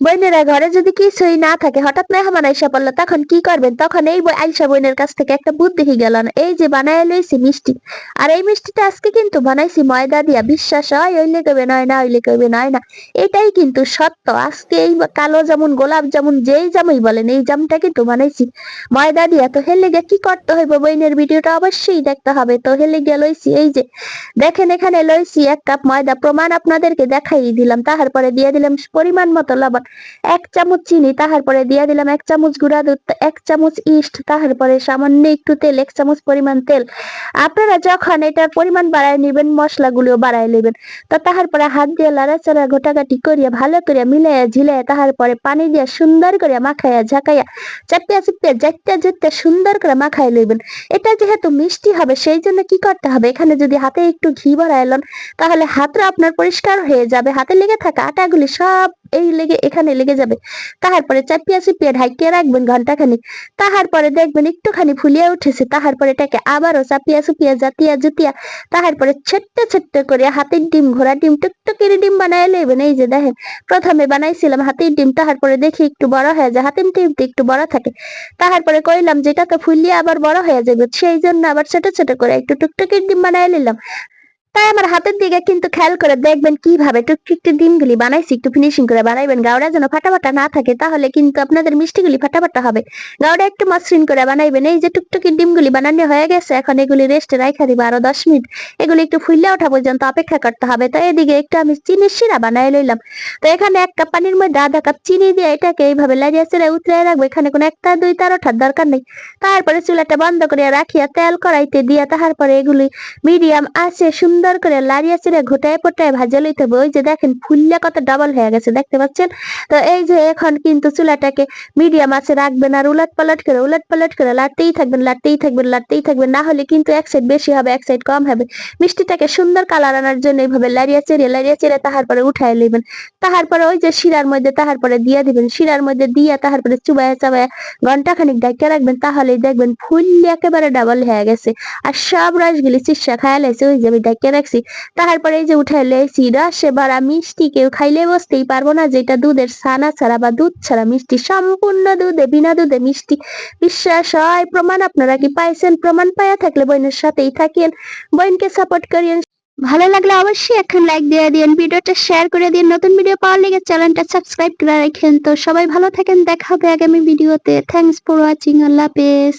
বোনেরা ঘরে যদি কিছুই না থাকে, হঠাৎ মেহমান আইসা পড়ল, তখন কি করবেন? তখন এই বই আইসা বোনের কাছ থেকে একটা বুদ্ধি গেল না। এই যে বানায় লইছি মিষ্টি। আর এই মিষ্টিটা আজকে কিন্তু বানাইছি ময়দা দিয়া। বিশ্বাস হয়, ওইলে কবে নয় না, ওইলে কবে নয় না। এটাই কিন্তু সত্য। আজকে এই কালো জামুন, গোলাপ জামুন, যেই জামুই বলেন, এই জামটা কিন্তু বানাইছি। ময়দা দিয়া। তো হেলে গিয়ে কি করতে হইব? বইনের ভিডিওটা অবশ্যই দেখতে হবে। তো হেলে গিয়ে লইছি, এই যে দেখেন এখানে লইছি এক কাপ ময়দা। প্রমাণ আপনাদেরকে দেখাই দিলাম। তাহার পরে দিয়ে দিলাম পরিমাণ মতো লবণ। এক চামচ চিনি তাহার পরে দিয়ে দিলাম এক চামচ গুঁড়া দুধ, এক চামচ ইস্ট তাহার পরে সামান্য একটু তেল, এক চামচ পরিমাণ তেল। আপনারা যখন এটার পরিমাণ বাড়ায় নেবেন মশলাগুলিও বাড়ায় নেবেন, তো তাহার পরে হাত দিয়ে লাড়াচাড়া ঘোটাঘাটি করিয়া ভালো করে মিলাইয়া ঝিলাইয়া তাহার পরে পানি দিয়ে সুন্দর করে মাখাইয়া ঝাঁকাইয়া চাপিয়া চিপিয়া যাইতে যেতে সুন্দর করে মাখাই লইবেন। এটা যেহেতু মিষ্টি হবে, সেই জন্য কি করতে হবে? এখানে যদি হাতে একটু ঘি বাড়াইলেন তাহলে হাতটা আপনার পরিষ্কার হয়ে যাবে। হাতে লেগে থাকা আটাগুলি সব এই লেগে, এখানে লেগে যাবে। তাহার পরে চাপিয়া চিপিয়া ঢাকিয়ে রাখবেন ঘণ্টা খানিক তাহার পরে দেখবেন একটুখানি ফুলিয়ে উঠেছে। তাহার পরে এটাকে আবারও চাপিয়া চুপিয়া জাতিয়া জুতিয়া, তাহার পরে ছোট্ট ছোট্ট করে হাতের ডিম ঘোড়া ডিম, টুকটুকের ডিম বানায় লইবেন। এই যে দেখেন, প্রথমে বানাইছিলাম হাতের ডিম। তাহার পরে দেখি একটু বড় হয়ে যায়, হাতের ডিমটা একটু বড় থাকে। তাহার পরে কইলাম যেটা তো ফুলিয়ে আবার বড় হয়ে যাবে। সেই জন্য আবার ছোট ছোট করে একটু টুকটুকির ডিম বানায় নিলাম তাই আমার হাতের দিকে কিন্তু খেয়াল করে দেখবেন কীভাবে টুকটুকটি ডিমগুলি বানাইছি, একটু ফিনিশিং করে বানাইবেন। গাওড়া যেন ফাটাফাটা না থাকে, তাহলে কিন্তু আপনাদের মিষ্টিগুলি ফাটাফাটা হবে। গাওড়া একটু মসৃণ করে বানাইবেন। এই যে টুকটুকি ডিমগুলি বানানো হয়ে গেছে, এখন এগুলি রেস্টে রাখা দিবে আরও দশ মিনিট। এগুলি একটু ফুললে ওঠা পর্যন্ত অপেক্ষা করতে হবে। তো এদিকে একটু আমি চিনির শিরা বানাই লইলাম। তো এখানে এক কাপ পানির মধ্যে আধা কাপ চিনি দিয়ে এটাকে এইভাবে লাগিয়ে চেড়ে উতরে রাখব। এখানে কোনো একটা, দুই, তার ওঠার দরকার নেই। তারপরে চুলাটা বন্ধ করিয়া রাখিয়া তেল কড়াইতে দিয়া তারপরে এগুলি মিডিয়াম আছে সুন্দর করে লাড়িয়া চিড়ে ঘোটায় পোটায় ভাজা লইতে হবে। ওই যে দেখেন ফুললে কত ডাবল হয়ে গেছে, দেখতে পাচ্ছেন? তো এই যে এখন কিন্তু চুলাটাকে মিডিয়াম আছে, রাখবেন আর উলট পালট করে, উলট পালট করে লাড়তেই থাকবেন লাড়তেই থাকবেন লাড়তেই থাকবেন। না হলে কিন্তু এক সাইড বেশি হবে, এক সাইড কম হবে। মিষ্টিটাকে সুন্দর কালার আনার জন্য এইভাবে লাড়িয়া চেড়ে লাড়িয়া চেড়ে তাহার পরে উঠায় লইবেন। তাহার পরে ওই যে শিরার মধ্যে তাহার পরে দিয়া দিবেন। শিরার মধ্যে দিয়া তাহার পরে চুবায়া চাবায়া ঘণ্টা খানিক ডাইকা রাখবেন। তাহলেই দেখবেন ফুললে একেবারে ডাবল হয়ে গেছে। আর সব রসগুলি চিসা খায়া লাইছে, ওই যে আমি ডাইকা রাখছি। তারপরে এই যে উঠাইলে সিরা সে বাড়া মিষ্টি, কেউ খাইলে বসতেই পারব না যেটা দুধের ছানা ছাড়া বা দুধ ছাড়া মিষ্টি। সম্পূর্ণ দুধে, বিনা দুধে মিষ্টি। বিশ্বাস হয়, প্রমাণ আপনারা কি পাইছেন? প্রমাণ পাইয়া থাকলে বোনের সাথেই থাকেন বোনকে সাপোর্ট করিয়েন। ভালো লাগলে অবশ্যই এখন লাইক দিয়ে দিন ভিডিওটা শেয়ার করে দিন নতুন ভিডিও পাওয়ার লেগে চ্যানেলটা সাবস্ক্রাইব করে রাখেন। তো সবাই ভালো থাকেন। দেখা হবে আগামী ভিডিওতে থ্যাংকস ফর ওয়াচিং আল্লাহ হাফেজ।